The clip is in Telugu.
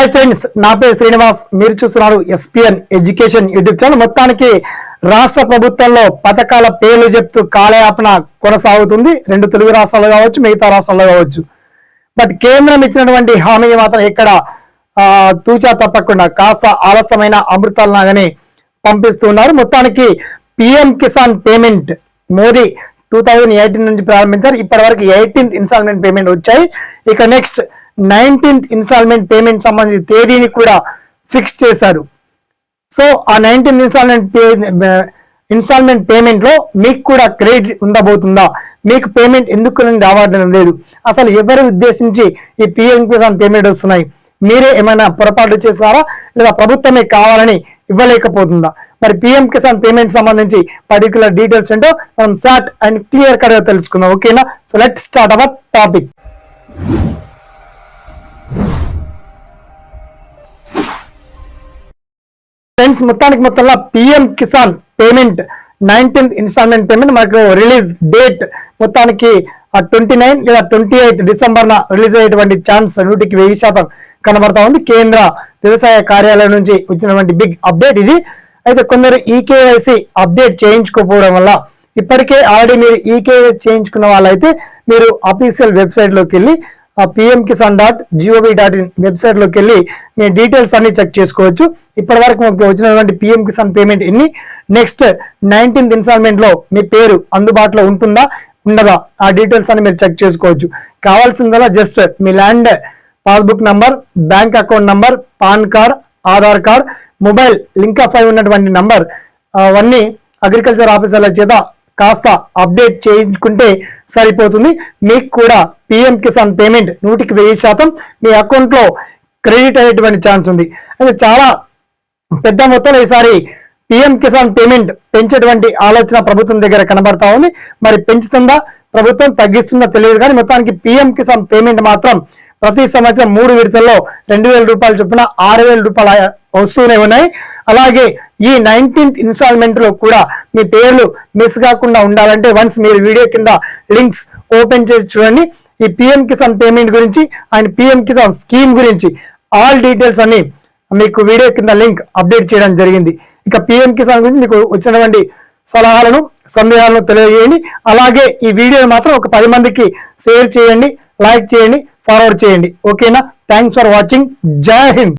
హాయ్ ఫ్రెండ్స్ నా పేరు శ్రీనివాస్. మీరు చూస్తున్నారు ఎస్పిఎన్ ఎడ్యుకేషన్ యూట్యూబ్ ఛానల్ మొత్తానికి రాష్ట్ర ప్రభుత్వంలో పథకాల పేర్లు చెప్తూ కాలయాపన కొనసాగుతుంది. రెండు తెలుగు రాష్ట్రాలు కావచ్చు మిగతా రాష్ట్రాల్లో కావచ్చు. బట్ కేంద్రం ఇచ్చినటువంటి హామీ మాత్రం ఇక్కడ తూచా తప్పకుండా కాస్త ఆలస్యమైన అమృతాలనాగానే పంపిస్తున్నారు మొత్తానికి PM Kisan payment Modi two thousand eighteen నుంచి ప్రారంభించారు. ఇప్పటి వరకు ఎయిటీన్త్ ఇన్స్టాల్మెంట్ పేమెంట్ వచ్చాయి. ఇక నెక్స్ట్ నైన్టీన్త్ ఇన్స్టాల్మెంట్ పేమెంట్ సంబంధించిన తేదీని కూడా ఫిక్స్ చేశారు. సో ఆ నైన్టీన్ ఇన్స్టాల్మెంట్ పే ఇన్స్టాల్మెంట్ పేమెంట్లో మీకు కూడా క్రెడిట్ ఉండబోతుందా? మీకు పేమెంట్ ఎందుకు రావడం లేదు. అసలు ఎవరు ఉద్దేశించి ఈ పిఎం కిసాన్ పేమెంట్ వస్తున్నాయి? మీరే ఏమైనా పొరపాటు చేస్తారా లేదా ప్రభుత్వమే కావాలని ఇవ్వలేకపోతుందా? మరి పిఎం కిసాన్ పేమెంట్ సంబంధించి పర్టికులర్ డీటెయిల్స్ ఏంటో మనం షార్ట్ అండ్ క్లియర్ కట్గా తెలుసుకుందాం. ఓకేనా? So let start our topic friends మొత్తానికి మొత్తంలో PM Kisan payment nineteenth instalment payment మనకు రిలీజ్ డేట్ మొత్తానికి ట్వంటీ నైన్ లేదా ట్వంటీ ఎయిత్ డిసెంబర్ న రిలీజ్ అయ్యేటువంటి ఛాన్స్ నూటికి వెయ్యి శాతం కనబడతా ఉంది. కేంద్ర వ్యవసాయ కార్యాలయం నుంచి వచ్చినటువంటి బిగ్ అప్డేట్ ఇది. అయితే కొందరు ఈకేవైసీ అప్డేట్ చేయించుకోకపోవడం వల్ల ఇప్పటికే ఆల్రెడీ మీరు ఈకేవైసీ చేయించుకున్న వాళ్ళైతే మీరు అఫీషియల్ వెబ్సైట్లోకి వెళ్ళి PM Kisan dot G O V dot in వెబ్సైట్లోకి వెళ్ళి మీ డీటెయిల్స్ అన్ని చెక్ చేసుకోవచ్చు. ఇప్పటి వరకు మీకు వచ్చినటువంటి పిఎం కిసాన్ పేమెంట్ ఎన్ని? నెక్స్ట్ నైన్టీన్త్ ఇన్స్టాల్మెంట్లో మీ పేరు అందుబాటులో ఉంటుందా? ఉండదా? ఆ డీటెయిల్స్ అన్ని మీరు చెక్ చేసుకోవచ్చు. కావాల్సిందల్లా జస్ట్ మీ land passbook number bank account number PAN card Aadhaar card mobile link up అయి ఉన్నటువంటి నంబర్ అవన్నీ అగ్రికల్చర్ ఆఫీసర్ల చేత కాస్త అప్డేట్ చేయించుకుంటే సరిపోతుంది. మీకు కూడా పిఎం కిసాన్ పేమెంట్ నూటికి వెయ్యి శాతం మీ అకౌంట్లో క్రెడిట్ అయ్యేటువంటి ఛాన్స్ ఉంది. అయితే చాలా పెద్ద మొత్తంలో ఈసారి పిఎం కిసాన్ పేమెంట్ పెంచేటువంటి ఆలోచన ప్రభుత్వం దగ్గర కనబడతా ఉంది. మరి పెంచుతుందా? ప్రభుత్వం తగ్గిస్తుందా? తెలియదు కానీ మొత్తానికి పిఎం కిసాన్ పేమెంట్ మాత్రం ప్రతి సంవత్సరం మూడు విడతల్లో రెండు వేల రూపాయలు చొప్పున ఆరు వేల రూపాయలు వస్తూనే ఉన్నాయి. అలాగే ఈ నైన్టీన్త్ ఇన్స్టాల్మెంట్లో కూడా మీ పేర్లు మిస్ కాకుండా ఉండాలంటే వన్స్ మీరు వీడియో కింద లింక్స్ ఓపెన్ చేసి చూడండి. ఈ పిఎం కిసాన్ పేమెంట్ గురించి అండ్ పిఎం కిసాన్ స్కీమ్ గురించి ఆల్ డీటెయిల్స్ అన్ని మీకు వీడియో కింద లింక్ అప్డేట్ చేయడం జరిగింది. ఇక పిఎం కిసాన్ గురించి మీకు వచ్చినటువంటి సలహాలను సందేహాలను తెలియజేయండి. అలాగే ఈ వీడియోని మాత్రం ఒక పది మందికి షేర్ చేయండి లైక్ చేయండి. ఫార్వర్డ్ చేయండి. ఓకేనా థ్యాంక్స్ ఫర్ వాచింగ్ జై హింద్